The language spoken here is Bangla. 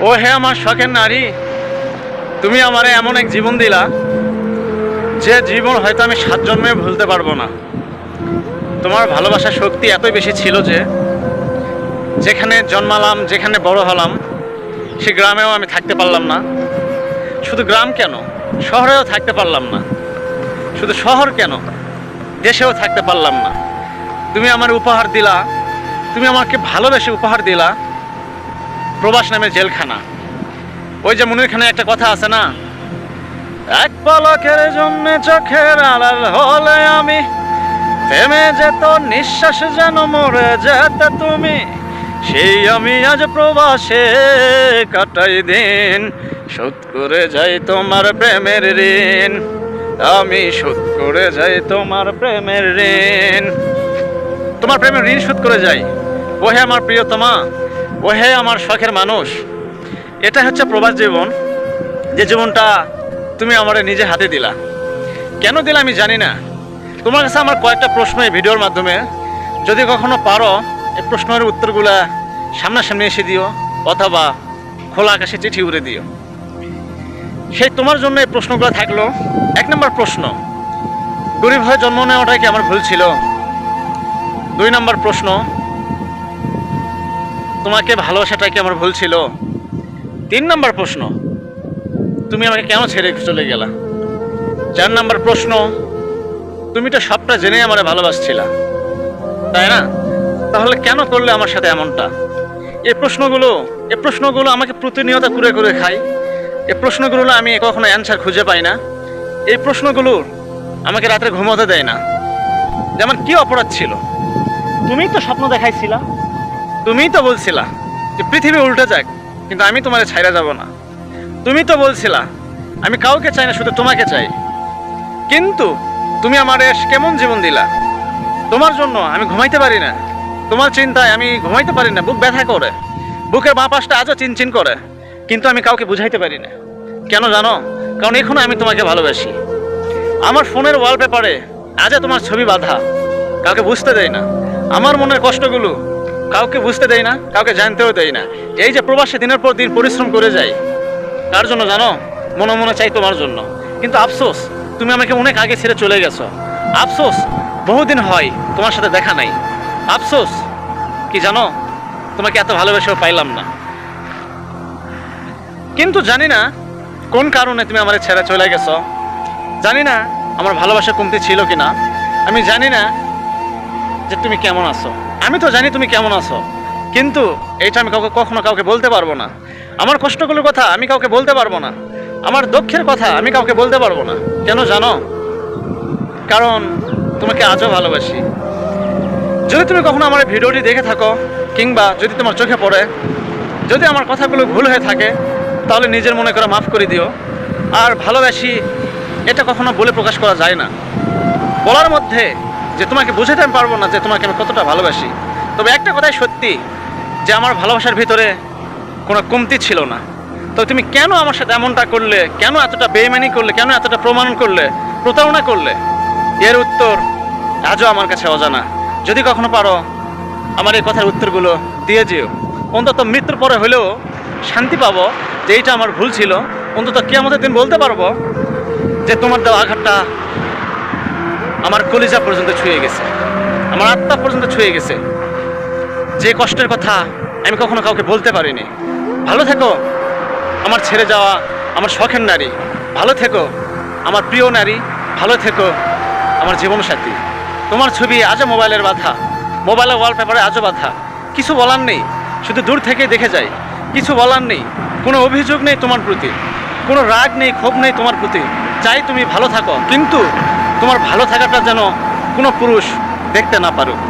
ও হে আমার শখের নারী, তুমি আমার এমন এক জীবন দিলা, যে জীবন হয়তো আমি সাত জন্মে ভুলতে পারব না। তোমার ভালোবাসার শক্তি এতই বেশি ছিল যে, যেখানে জন্মালাম, যেখানে বড় হলাম, সে গ্রামেও আমি থাকতে পারলাম না। শুধু গ্রাম কেন? শহরেও থাকতে পারলাম না। শুধু শহর কেন? দেশেও থাকতে পারলাম না। তুমি আমার উপহার দিলা, তুমি আমাকে ভালোবেসে উপহার দিলা প্রবাস নামে জেলখানা। ওই যে মনির একটা কথা আছে না? এক পলকের জন্য চোখের আড়াল হলে আমি থেমে যেত, নিঃশ্বাস যেন মরে যেতে তুমি। সেই আমি আজ প্রবাসে কাটাই দিন, শোধ করে যাই তোমার প্রেমের ঋণ। আমি শোধ করে যাই তোমার প্রেমের ঋণ। তোমার প্রেমের ঋণ শোধ করে যাই। ওহে আমার প্রিয়তমা ওহে আমার শখের মানুষ এটা হচ্ছে প্রবাস জীবন, যে জীবনটা তুমি আমার নিজে হাতে দিলা। কেন দিলা আমি জানি না। তোমার কাছে আমার কয়েকটা প্রশ্ন এই ভিডিওর মাধ্যমে। যদি কখনো পারো, এই প্রশ্নের উত্তরগুলা সামনাসামনি এসে দিও, অথবা খোলা আকাশে চিঠি উড়ে দিও। সেই তোমার জন্য এই প্রশ্নগুলো থাকল। এক নম্বর প্রশ্ন, গরিব হয়ে জন্ম নেওয়াটাই কি আমার ভুল ছিল? দুই নম্বর প্রশ্ন তোমাকে ভালোবাসাটা কি আমার ভুল ছিল? তিন নম্বর প্রশ্ন, তুমি আমাকে কেন ছেড়ে চলে গেলা? চার নম্বর প্রশ্ন, তুমি তো সবটা জেনে আমার ভালোবাসছিলা, তাই না? তাহলে কেন করলে আমার সাথে এমনটা? এই প্রশ্নগুলো এই প্রশ্নগুলো আমাকে প্রতিনিয়ত করে করে খাই এই প্রশ্নগুলো আমি কখনো অ্যান্সার খুঁজে পাই না। এই প্রশ্নগুলো আমাকে রাত্রে ঘুমোতে দেয় না। যেমন কি অপরাধ ছিল? তুমিই তো স্বপ্ন দেখাইছিলা। তুমিই তো বলছিলা যে পৃথিবী উল্টে যাক, কিন্তু আমি তোমার ছাইরা যাব না। তুমি তো বলছিলা, আমি কাউকে চাই না, শুধু তোমাকে চাই। কিন্তু তুমি আমার কেমন জীবন দিলা? তোমার জন্য আমি ঘুমাইতে পারি না। তোমার চিন্তায় আমি ঘুমাইতে পারি না, বুক ব্যথা করে। বুকের বাঁ পাশটা আজও চিনচিন করে। কিন্তু আমি কাউকে বুঝাইতে পারি না। কেন জানো? কারণ এখনও আমি তোমাকে ভালোবাসি। আমার ফোনের ওয়ালপেপারে আজও তোমার ছবি বাঁধা। কাউকে বুঝতে দেয় না। আমার মনের কষ্টগুলো কাউকে বুঝতে দেয় না, কাউকে জানতেও দেয় না। এই যে প্রবাসে দিনের পর দিন পরিশ্রম করে যাই, কার জন্য জানো? মনে মনে চাই তোমার জন্য। কিন্তু আফসোস, তুমি আমাকে অনেক আগে ছেড়ে চলে গেছো। আফসোস, বহুদিন হয় তোমার সাথে দেখা নাই। আফসোস, কি জানো? তোমাকে এত ভালোবেসেও পাইলাম না। কিন্তু জানি না কোন কারণে তুমি আমার ছেড়ে চলে গেছো। জানি না আমার ভালোবাসা কমতি ছিল কি না আমি জানি না যে তুমি কেমন আছো। আমি তো জানি তুমি কেমন আছো, কিন্তু এইটা আমি কাউকে কখনো কাউকে বলতে পারব না। আমার কষ্টগুলোর কথা আমি কাউকে বলতে পারব না। আমার দুঃখের কথা আমি কাউকে বলতে পারব না। কেন জানো? কারণ তোমাকে আজও ভালোবাসি। যদি তুমি কখনো আমার ভিডিওটি দেখে থাকো, কিংবা যদি তোমার চোখে পড়ে, যদি আমার কথাগুলো ভুল হয়ে থাকে, তাহলে নিজের মনে করে মাফ করে দিও। আর ভালোবাসি, এটা কখনো বলে প্রকাশ করা যায় না। বলার মধ্যে যে তোমাকে বুঝাতে আমি পারব না যে তোমাকে আমি কতটা ভালোবাসি। তবে একটা কথাই সত্যি, যে আমার ভালোবাসার ভিতরে কোনো কমতি ছিল না। তো তুমি কেন আমার সাথে এমনটা করলে, কেন এতটা বেইমানি করলে, কেন এতটা প্রমাণ করলে, প্রতারণা করলে? এর উত্তর আজও আমার কাছে অজানা। যদি কখনো পারো, আমার এই কথার উত্তরগুলো দিয়ে যেও। অন্তত মৃত্যুর পরে হলেও শান্তি পাবো, যে এইটা আমার ভুল ছিল। অন্তত কে আমাদের দিন বলতে পারব যে তোমার দেওয়া আঘাতটা আমার কলিজা পর্যন্ত ছুঁয়ে গেছে। আমার আত্মা পর্যন্ত ছুঁয়ে গেছে। যে কষ্টের কথা আমি কখনো কাউকে বলতে পারিনি। ভালো থেকো। আমার ছেড়ে যাওয়া আমার শখের নারী। ভালো থেকো। আমার প্রিয় নারী। ভালো থেকো। আমার জীবনসাথী। তোমার ছবি আজও মোবাইলের বাধা। মোবাইলের ওয়ালপেপারে আজও বাধা। কিছু বলার নেই। শুধু দূর থেকে দেখে যাই। কিছু বলার নেই। কোনো অভিযোগ নেই তোমার প্রতি। কোনো রাগ নেই, ক্ষোভ নেই তোমার প্রতি। চাই তুমি ভালো থাকো। কিন্তু তোমার ভালো থাকাটা যেন কোনো পুরুষ দেখতে না পারুক।